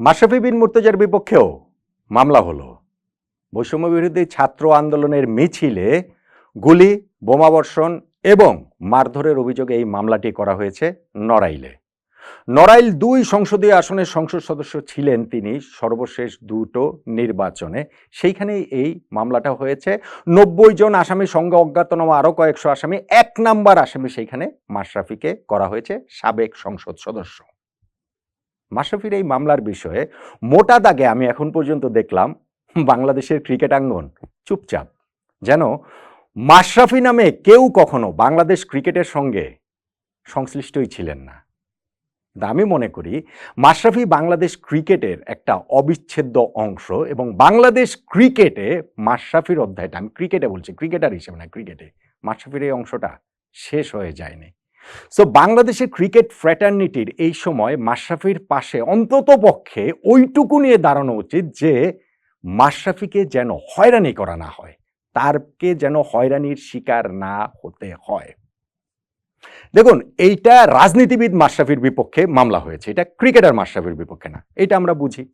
মাশরাফি বিন মুর্তজার বিপক্ষেও মামলা হলো। বৈষম্য বিরোধী ছাত্র আন্দোলনের মিছিলে গুলি বোমাবর্ষণ এবং মারধরের অভিযোগে এই মামলাটি করা হয়েছে নড়াইলে। নড়াইল দুই সংসদীয় আসনের সংসদ সদস্য ছিলেন তিনি সর্বশেষ দুটো নির্বাচনে। সেইখানেই এই মামলাটা হয়েছে। নব্বই জন আসামি সঙ্গে অজ্ঞাতনামা আরও কয়েকশো আসামি। এক নাম্বার আসামি সেইখানে মাশরাফিকে করা হয়েছে সাবেক সংসদ সদস্য। মাশরাফির এই মামলার বিষয়ে মোটা দাগে আমি এখন পর্যন্ত দেখলাম বাংলাদেশের ক্রিকেট আঙ্গন চুপচাপ। যেন মাশরাফি নামে কেউ কখনো বাংলাদেশ ক্রিকেটের সঙ্গে সংশ্লিষ্টই ছিলেন না। আমি মনে করি মাশরাফি বাংলাদেশ ক্রিকেটের একটা অবিচ্ছেদ্য অংশ এবং বাংলাদেশ ক্রিকেটে মাশরাফির অধ্যায়টা, আমি ক্রিকেটে বলছি, ক্রিকেটার হিসেবে না, ক্রিকেটে মাশরাফির এই অংশটা শেষ হয়ে যায়নি। সো বাংলাদেশের ক্রিকেট ফ্র্যাটার্নিটির এই সময় মাশরাফির পাশে অন্তত পক্ষে ওইটুকু নিয়ে দাঁড়ানো উচিত যে মাশরাফিকে যেন হয়রানি করা না হয়, তারকে যেন হয়রানির শিকার না হতে হয়। দেখুন, এইটা রাজনীতিবিদ মাশরাফির বিপক্ষে মামলা হয়েছে, এটা ক্রিকেটার মাশরাফির বিপক্ষে না, এটা আমরা বুঝি।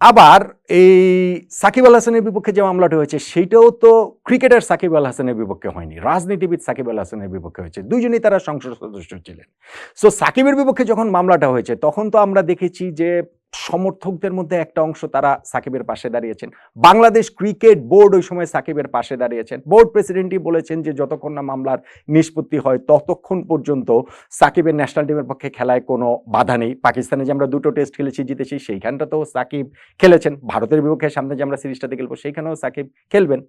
আবার এই সাকিব আল হাসানের বিপক্ষে যে মামলাটি হয়েছে সেইটাও তো ক্রিকেটার সাকিব আল হাসানের বিপক্ষে হয়নি, রাজনীতিবিদ সাকিব আল হাসানের বিপক্ষে হয়েছে, দুইজনই তারা সংসদ সদস্য ছিলেন। সো সাকিবের বিপক্ষে যখন মামলাটা হয়েছে, তখন তো আমরা দেখেছি যে সমর্থকদের মধ্যে একটা অংশ তারা সাকিবের পাশে দাঁড়িয়েছেন। বাংলাদেশ ক্রিকেট বোর্ড ওই সময় সাকিবের পাশে দাঁড়িয়েছেন। বোর্ড প্রেসিডেন্টই বলেছেন যে, যতক্ষণ না মামলার নিষ্পত্তি হয়, ততক্ষণ পর্যন্ত সাকিবের ন্যাশনাল টিমের পক্ষে খেলায় কোনো বাধা নেই। পাকিস্তানে যে আমরা দুটো টেস্ট খেলেছি, জিতেছি, সেইখানটাতেও সাকিব খেলেছেন। ভারতের বিপক্ষে সামনে যে আমরা সিরিজটাতে খেলব, সেইখানেও সাকিব খেলবেন।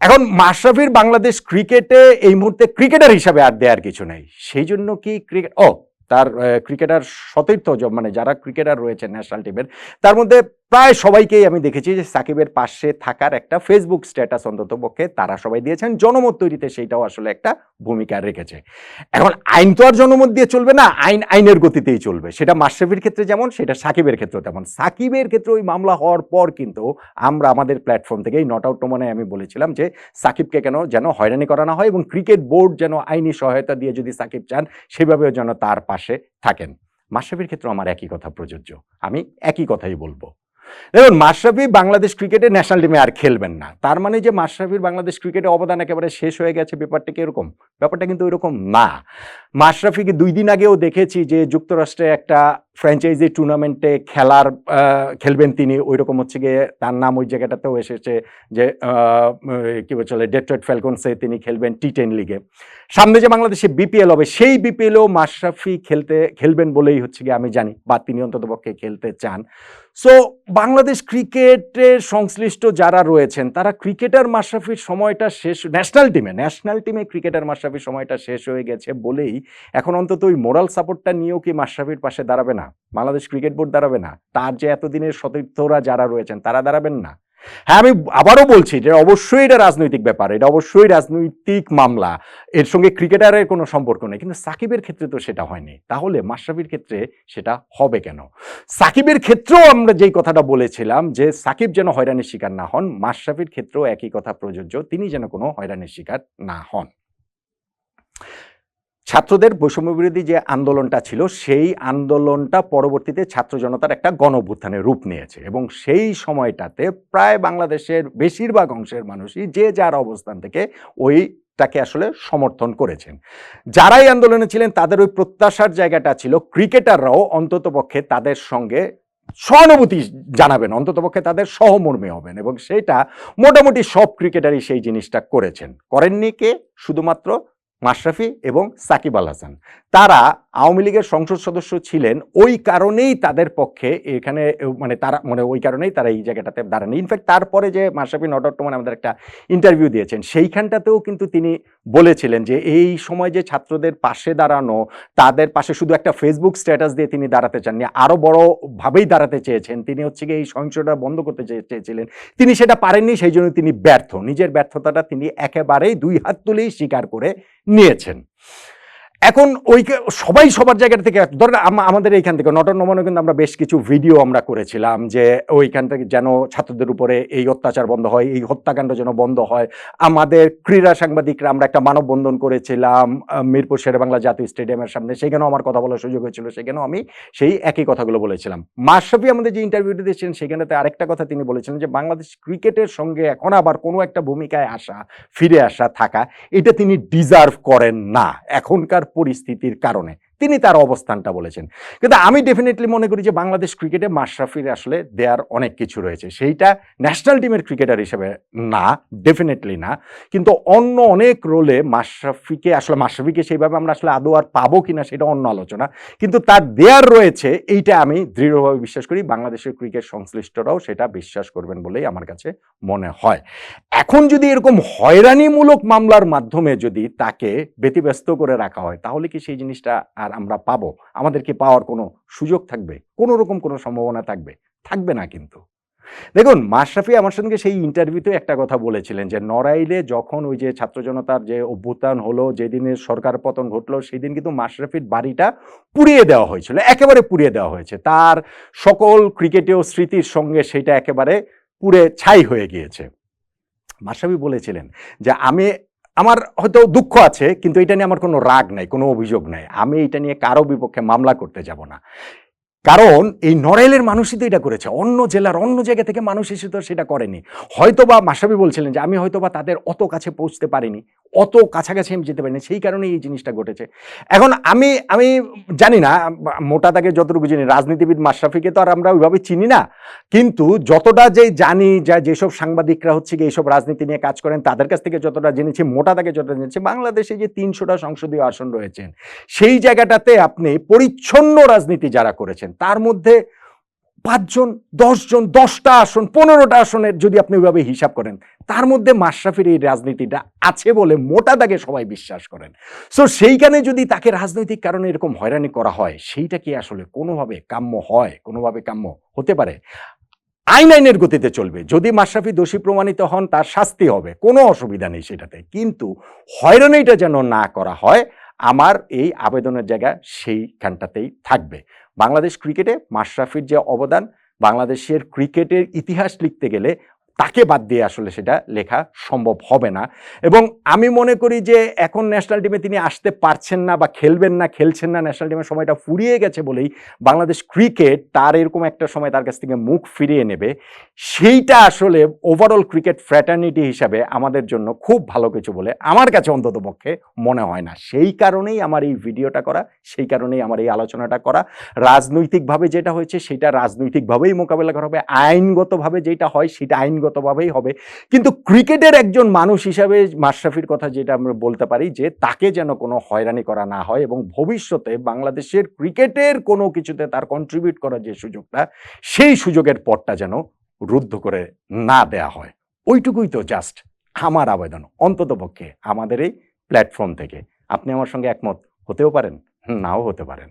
এখন মাশরাফির বাংলাদেশ ক্রিকেটে এই মুহূর্তে ক্রিকেটার হিসাবে আর দেওয়ার কিছু নেই। সেই জন্য কি ক্রিকেট ও তার ক্রিকেটার সতীর্থ মানে যারা ক্রিকেটার রয়েছে ন্যাশনাল টিমের তার মধ্যে প্রায় সবাইকেই আমি দেখেছি যে সাকিবের পাশে থাকার একটা ফেসবুক স্ট্যাটাস অন্তত পক্ষে তারা সবাই দিয়েছেন। জনমত তৈরিতে সেইটাও আসলে একটা ভূমিকা রেখেছে। এখন আইন তো আর জনমত দিয়ে চলবে না, আইন আইনের গতিতেই চলবে। সেটা মাশরাফির ক্ষেত্রে যেমন, সেটা সাকিবের ক্ষেত্রেও তেমন। সাকিবের ক্ষেত্রে ওই মামলা হওয়ার পর কিন্তু আমরা আমাদের প্ল্যাটফর্ম থেকেই নট আউট মানে আমি বলেছিলাম যে সাকিবকে কেন যেন হয়রানি করানো হয় এবং ক্রিকেট বোর্ড যেন আইনি সহায়তা দিয়ে যদি সাকিব চান, সেভাবেও যেন তার পাশে থাকেন। মাশরাফির ক্ষেত্রে আমার একই কথা প্রযোজ্য। আমি একই কথাই বলব। দেখুন, মাশরাফি বাংলাদেশ ক্রিকেটে ন্যাশনাল টিমে আর খেলবেন না। তার মানে যে মাশরাফির বাংলাদেশ ক্রিকেটে অবদান একেবারে শেষ হয়ে গেছে, ব্যাপারটা কি এরকম? ব্যাপারটা কিন্তু এরকম না। মাশরাফিকে দুই দিন আগেও দেখেছি যে যুক্তরাষ্ট্রে একটা ফ্র্যাঞ্চাইজি টুর্নামেন্টে খেলার খেলবেন তিনি। ওই রকম হচ্ছে গিয়ে তার নাম ওই জায়গাটাতেও এসেছে যে কি বলছে ডেট্রয়েট ফ্যালকনসে তিনি খেলবেন টি টেন লিগে সামনে যে বাংলাদেশে বিপিএল হবে, সেই বিপিএলও মাশরাফি খেলতে, খেলবেন বলেই হচ্ছে গিয়ে আমি জানি, বা তিনি অন্তত পক্ষে খেলতে চান। সো বাংলাদেশ ক্রিকেটের সংশ্লিষ্ট যারা রয়েছেন, তারা ক্রিকেটার মাশরাফির সময়টা শেষ ন্যাশনাল টিমে ন্যাশনাল টিমে ক্রিকেটার মাশরাফির সময়টা শেষ হয়ে গেছে বলেই এখন অন্তত ওই মোরাল সাপোর্টটা নিয়েও কি মাশরাফির পাশে দাঁড়াবে না? বাংলাদেশ ক্রিকেট বোর্ড দাঁড়াবে না। তার যে এতদিনের সতীর্থরা যারা রয়েছেন, তারা দাঁড়াবেন না। হ্যাঁ আমি আবারও বলছি যে অবশ্যই এটা রাজনৈতিক ব্যাপার, এটা অবশ্যই রাজনৈতিক মামলা। এর সঙ্গে ক্রিকেটারের কোনো সম্পর্ক নেই, কিন্তু সাকিবের ক্ষেত্রে তো সেটা হয়নি। তাহলে মাশরাফির ক্ষেত্রে সেটা হবে কেন? সাকিবের ক্ষেত্রেও আমরা যেই কথাটা বলেছিলাম যে সাকিব যেন হয়রানির শিকার না হন, মাশরাফির ক্ষেত্রেও একই কথা প্রযোজ্য, তিনি যেন কোনো হয়রানির শিকার না হন। ছাত্রদের বৈষম্য বিরোধী যে আন্দোলনটা ছিল, সেই আন্দোলনটা পরবর্তীতে ছাত্র জনতার একটা গণভ্যুত্থানের রূপ নিয়েছে এবং সেই সময়টাতে প্রায় বাংলাদেশের বেশিরভাগ অংশের মানুষই যে যার অবস্থান থেকে ওই তাকে আসলে সমর্থন করেছেন। যারাই আন্দোলনে ছিলেন, তাদের ওই প্রত্যাশার জায়গাটা ছিল, ক্রিকেটাররাও অন্ততপক্ষে তাদের সঙ্গে সহানুভূতি জানাবেন অন্ততপক্ষে তাদের সহমর্মী হবেন এবং সেটা মোটামুটি সব ক্রিকেটারই সেই জিনিসটা করেছেন। করেননি কে? শুধুমাত্র মাশরাফি এবং সাকিব আল হাসান। তারা আওয়ামী লীগের সংসদ সদস্য ছিলেন, ওই কারণেই তাদের পক্ষে এখানে মানে তারা মানে ওই কারণেই তারা এই জায়গাটাতে দাঁড়ান ইনফ্যাক্ট তারপরে যে মাশরাফি নটটমান আমাদের একটা ইন্টারভিউ দিয়েছেন, সেইখানটাতেও কিন্তু তিনি বলেছিলেন যে এই সময় যে ছাত্রদের পাশে দাঁড়ানো, তাদের পাশে শুধু একটা ফেসবুক স্ট্যাটাস দিয়ে তিনি দাঁড়াতে চাননি আরও বড়ভাবেই দাঁড়াতে চেয়েছেন। তিনি হচ্ছে গিয়ে এই সহিংসটা বন্ধ করতে চেয়ে- চেয়েছিলেন। তিনি সেটা পারেননি, সেই জন্য তিনি ব্যর্থ। নিজের ব্যর্থতাটা তিনি একেবারেই দুই হাত তুলেই স্বীকার করে নিয়েছেন। এখন ওই সবাই সবার জায়গা থেকে ধরেন আমাদের এইখান থেকে, নটন নমনে কিন্তু আমরা বেশ কিছু ভিডিও আমরা করেছিলাম যে ওইখান থেকে যেন ছাত্রদের উপরে এই অত্যাচার বন্ধ হয়, এই হত্যাকাণ্ড যেন বন্ধ হয়। আমাদের ক্রীড়া সাংবাদিকরা আমরা একটা মানববন্ধন করেছিলাম মিরপুর শেরেবাংলা জাতীয় স্টেডিয়ামের সামনে। সেখানেও আমার কথা বলার সুযোগ হয়েছিল, সেখানেও আমি সেই একই কথাগুলো বলেছিলাম। মাশরাফি আমাদের যে ইন্টারভিউটি দিয়েছিলেন, সেখানেতে আরেকটা কথা তিনি বলেছিলেন যে, বাংলাদেশ ক্রিকেটের সঙ্গে এখন আবার কোনো একটা ভূমিকায় আসা, ফিরে আসা, থাকা, এটা তিনি ডিজার্ভ করেন না। এখনকার পরিস্থিতির কারণে। তিনি তার অবস্থানটা বলেছেন। কিন্তু আমি ডেফিনেটলি মনে করি যে বাংলাদেশ ক্রিকেটে মাশরাফির আসলে দেয়ার অনেক কিছু রয়েছে। সেইটা ন্যাশনাল টিমের ক্রিকেটার হিসেবে না ডেফিনেটলি না। কিন্তু অন্য অনেক রোলে মাশরাফিকে, আসলে মাশরাফিকে সেইভাবে আমরা আসলে আদৌ আর পাবো কিনা সেটা অন্য আলোচনা। কিন্তু তার দেয়ার রয়েছে, এইটা আমি দৃঢ়ভাবে বিশ্বাস করি, বাংলাদেশের ক্রিকেট সংশ্লিষ্টরাও সেটা বিশ্বাস করবেন বলেই আমার কাছে মনে হয়। এখন যদি এরকম হয়রানিমূলক মামলার মাধ্যমে যদি তাকে ব্যতিব্যস্ত করে রাখা হয়, তাহলে কি সেই জিনিসটা আমরা পাবো। আমাদেরকে পাওয়ার কোনো সুযোগ থাকবে, কোনো রকম কোনো সম্ভাবনা থাকবে থাকবে না কিন্তু। দেখুন মাশরাফি আমার সঙ্গে সেই ইন্টারভিউতে একটা কথা বলেছিলেন যে, নড়াইলে যখন ওই যে ছাত্র জনতার যে অভ্যুত্থান হলো যেদিনে সরকার পতন ঘটলো সেই দিন কিন্তু মাশরাফির বাড়িটা পুড়িয়ে দেওয়া হয়েছিল, একেবারে পুড়িয়ে দেওয়া হয়েছে। তার সকল ক্রিকেটীয় স্মৃতির সঙ্গে সেটা একেবারে পুড়ে ছাই হয়ে গিয়েছে। মাশরাফি বলেছিলেন যে, আমি আমার হয়তো দুঃখ আছে, কিন্তু এটা নিয়ে আমার কোনো রাগ নাই, কোনো অভিযোগ নাই। আমি এটা নিয়ে কারও বিপক্ষে মামলা করতে যাব না। কারণ এই নড়াইলের মানুষই তো এটা করেছে। অন্য জেলার অন্য জায়গা থেকে মানুষ এসে তো সেটা করেনি। হয়তোবা মাসাবি বলছিলেন যে, আমি হয়তোবা তাদের অত কাছে পৌঁছতে পারিনি। অত কাছাকাছি আমি যেতে পারিনি। সেই কারণেই এই জিনিসটা ঘটেছে। এখন আমি আমি জানি না, মোটা তাকে যতটুকু জানি, রাজনীতিবিদ মাশরাফিকে তো আর আমরা ওইভাবে চিনি না। কিন্তু যতটা যে জানি, যা যেসব সাংবাদিকরা হচ্ছে কি এইসব রাজনীতি নিয়ে কাজ করেন, তাদের কাছ থেকে যতটা জেনেছি, মোটা তাকে যতটা জেনেছি, বাংলাদেশে যে তিনশোটা সংসদীয় আসন রয়েছেন, সেই জায়গাটাতে আপনি পরিচ্ছন্ন রাজনীতি যারা করেছেন তার মধ্যে পাঁচজন, দশজন, দশটা আসন, পনেরোটা আসনের যদি আপনি ওইভাবে হিসাব করেন, তার মধ্যে মাশরাফির এই রাজনীতিটা আছে বলে মোটা দাগে সবাই বিশ্বাস করেন। সো সেইখানে যদি তাকে রাজনৈতিক কারণে এরকম হয়রানি করা হয়, সেইটা কি আসলে কোনোভাবে কাম্য হয়? কোনোভাবে কাম্য হতে পারে? আইন আইনের গতিতে চলবে। যদি মাশরাফি দোষী প্রমাণিত হন, তার শাস্তি হবে। কোনো অসুবিধা নেই সেটাতে। কিন্তু হয়রানিটা যেন না করা হয় আমার এই আবেদনের জায়গা সেইখানটাতেই থাকবে। বাংলাদেশ ক্রিকেটে মাশরাফির যে অবদান, বাংলাদেশের ক্রিকেটের ইতিহাস লিখতে গেলে তাকে বাদ দিয়ে আসলে সেটা লেখা সম্ভব হবে না। এবং আমি মনে করি যে এখন ন্যাশনাল টিমে তিনি আসতে পারছেন না বা খেলবেন না, খেলছেন না ন্যাশনাল টিমের সময়টা ফুরিয়ে গেছে বলেই বাংলাদেশ ক্রিকেট তার এরকম একটা সময় তার কাছ থেকে মুখ ফিরিয়ে নেবে। সেইটা আসলে ওভারঅল ক্রিকেট ফ্র্যাটার্নিটি হিসাবে আমাদের জন্য খুব ভালো কিছু বলে আমার কাছে অন্তত পক্ষে মনে হয় না। সেই কারণেই আমার এই ভিডিওটা করা, সেই কারণেই আমার এই আলোচনাটা করা। রাজনৈতিকভাবে যেটা হয়েছে সেটা রাজনৈতিকভাবেই মোকাবেলা করা হবে, আইনগতভাবে যেটা হয় সেটা আইনগতভাবেই হবে। কিন্তু ক্রিকেটের একজন মানুষ হিসাবে মাশরাফির কথা যেটা আমরা বলতে পারি যে, তাকে যেন কোনো হয়রানি করা না হয় এবং ভবিষ্যতে বাংলাদেশের ক্রিকেটের কোনো কিছুতে তার কন্ট্রিবিউট করার যে সুযোগটা, সেই সুযোগের পথটা যেন রুদ্ধ করে না দেয়া হয়। ওইটুকুই তো জাস্ট আমার আবেদন। অন্তত পক্ষে আমাদের এই প্ল্যাটফর্ম থেকে। আপনি আমার সঙ্গে একমত হতেও পারেন, নাও হতে পারেন।